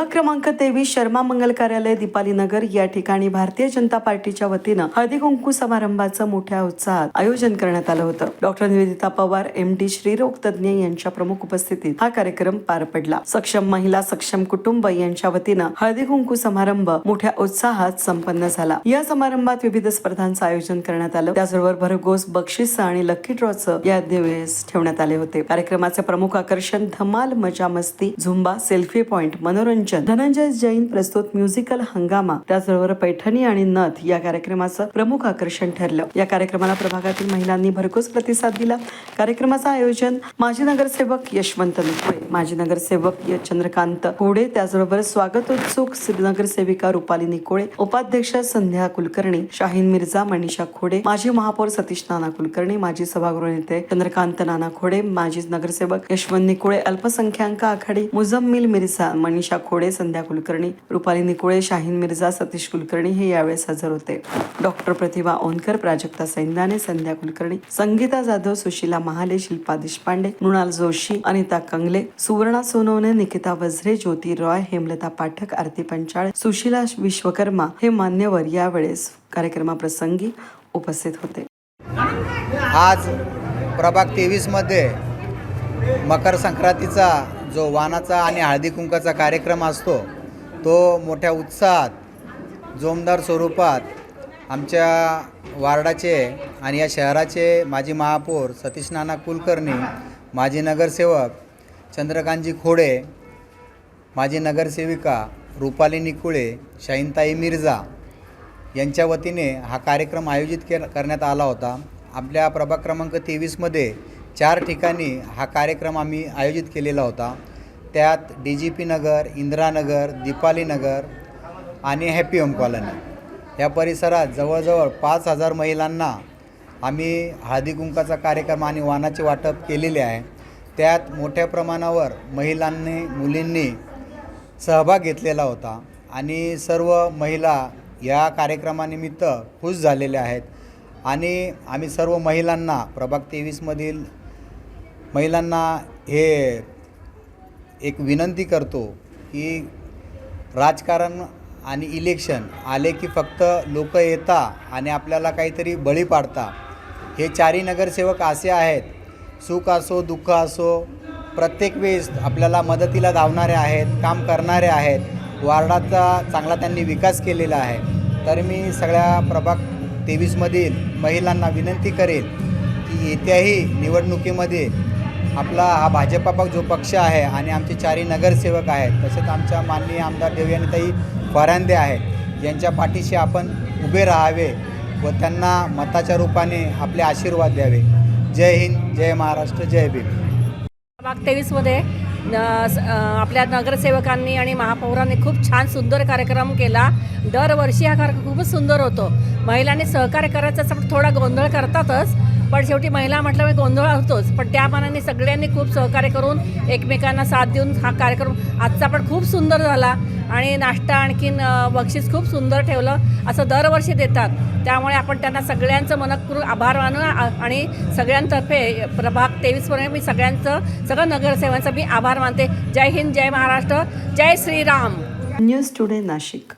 क्रमांक तेवीस शर्मा मंगल कार्यालय दीपाली नगर या ठिकाणी भारतीय जनता पार्टीच्या वतीनं हळदी कुंकू समारंभाचं मोठ्या उत्साहात आयोजन करण्यात आलं होतं. Doctor Nivedita Pawar M D श्रीरोग तज्ज्ञ यांच्या प्रमुख उपस्थितीत हा कार्यक्रम पार पडला. सक्षम महिला सक्षम कुटुंब यांच्या वतीनं हळदी कुंकू समारंभ मोठ्या उत्साहात संपन्न झाला. या समारंभात विविध स्पर्धांचं आयोजन करण्यात आलं. त्याचबरोबर भरघोस बक्षीस आणि लकी ड्रॉचं या दिवस ठेवण्यात आले होते. कार्यक्रमाचे प्रमुख आकर्षण धमाल मजा मस्ती झुंबा सेल्फी पॉइंट मनोरंजन धनंजय. जैन प्रस्तुत म्युझिकल हंगामा. त्याचबरोबर पैठणी आणि नथ या कार्यक्रमाचं प्रमुख आकर्षण ठरलं. या कार्यक्रमाला प्रभागातील महिलांनी भरघोस प्रतिसाद दिला. कार्यक्रमाचं आयोजन माजी नगरसेवक यशवंत लुकवे माजी नगरसेवक चंद्रकांत कोडे त्याचबरोबर स्वागत उत्सुक नगरसेविका रुपाली निकोळे उपाध्यक्ष संध्या कुलकर्णी शाहीन मिर्झा मनीषा खोडे माजी महापौर सतीश नाना कुलकर्णी माजी सभागृह नेते चंद्रकांत नाना खोडे माजी नगरसेवक यशवंत निकोळे अल्पसंख्याक आघाडी मुझम्मिल मिर्झा मनीषा खोडे संध्या कुलकर्णी रुपाली निकोळे शाहीन मिर्झा सतीश कुलकर्णी हे यावेळेस हजर होते. डॉक्टर प्रतिभा ओनकर प्राजक्ता सैंदाने संध्या कुलकर्णी संगीता जाधव सुशीला महाले शिल्पा देशपांडे मृणाल जोशी अनिता कंगले सुवर्णा सोनवणे निकिता वझरे ज्योती रॉय हेमलता पाठक आरती पंचाळ सुशीला विश्वकर्मा हे मान्यवर यावेळेस कार्यक्रमाप्रसंगी उपस्थित होते. आज प्रभाग तेवीसमध्ये मकर संक्रांतीचा जो वानाचा आणि हळदी कुंकाचा कार्यक्रम असतो तो मोठ्या उत्साहात जोमदार स्वरूपात आमच्या वार्डाचे आणि या शहराचे माजी महापौर सतीश नाना कुलकर्णी माजी नगरसेवक चंद्रकांतजी खोडे माजी नगरसेविका रुपाली निकुळे शाहीनताई मिर्झा यांच्या वतीने हा कार्यक्रम आयोजित के करण्यात आला होता. आपल्या प्रभाग क्रमांक तेवीसमध्ये चार ठिकाणी हा कार्यक्रम आम्ही आयोजित केलेला होता. त्यात D G P Nagar Indiranagar Deepali Nagar आणि हॅपी होम कॉलनी. या परिसरात जवळजवळ पाच हजार महिलांना आम्ही हळदी कुंकाचा कार्यक्रम आणि वाणाचे वाटप केलेले आहे. त्यात मोठ्या प्रमाणावर महिलांनी मुलींनी सहभाग घेतलेला होता आणि सर्व महिला या कार्यक्रमानिमित्त खुश झालेल्या आहेत. आणि आम्ही सर्व महिलांना प्रभाग तेवीसमधील महिलांना हे एक विनंती करतो की राजकारण आणि इलेक्शन आले की फक्त लोक येता आणि आपल्याला काहीतरी बळी पाडता. हे चारी नगरसेवक असे आहेत. सुख असो दुःख असो प्रत्येक वेळेस आपल्याला मदतीला धावणारे आहेत काम करणारे आहेत. वार्डाचा चांगला त्यांनी विकास केलेला आहे. तर मी सगळ्या प्रभाग तेवीसमधील महिलांना विनंती करेल की येत्याही निवडणुकीमध्ये आपला हा भाजपा जो पक्ष आहे आणि आमचे चारही नगरसेवक आहेत तसेच आमच्या माननीय आमदार देवयानीताई फरांदे आहेत यांच्या पाठीशी आपण उभे राहावे व त्यांना मताच्या रूपाने आपले आशीर्वाद द्यावे. जय हिंद जय महाराष्ट्र जय भीम. भाग तेवीसमध्ये आपल्या नगरसेवकांनी आणि महापौरांनी खूप छान सुंदर कार्यक्रम केला. दरवर्षी हा कार्यक्रम खूपच सुंदर होतो. महिलांनी सहकार्य करायचं असं थोडा गोंधळ करतातच पण शेवटी महिला म्हटल्यामुळे गोंधळ होतोच पण त्या मानाने सगळ्यांनी खूप सहकार्य करून एकमेकांना साथ देऊन हा कार्यक्रम आजचा पण खूप सुंदर झाला आणि नाश्ता आणखीन बक्षीस खूप सुंदर ठेवलं असं दरवर्षी देतात. त्यामुळे आपण त्यांना सगळ्यांचं मनपूर्वक आभार मानू आणि सगळ्यांतर्फे प्रभाग तेवीसपर्यंत मी सगळ्यांचं सगळं नगरसेवांचं मी आभार मानते. जय हिंद जय महाराष्ट्र जय श्रीराम. News today Nashik.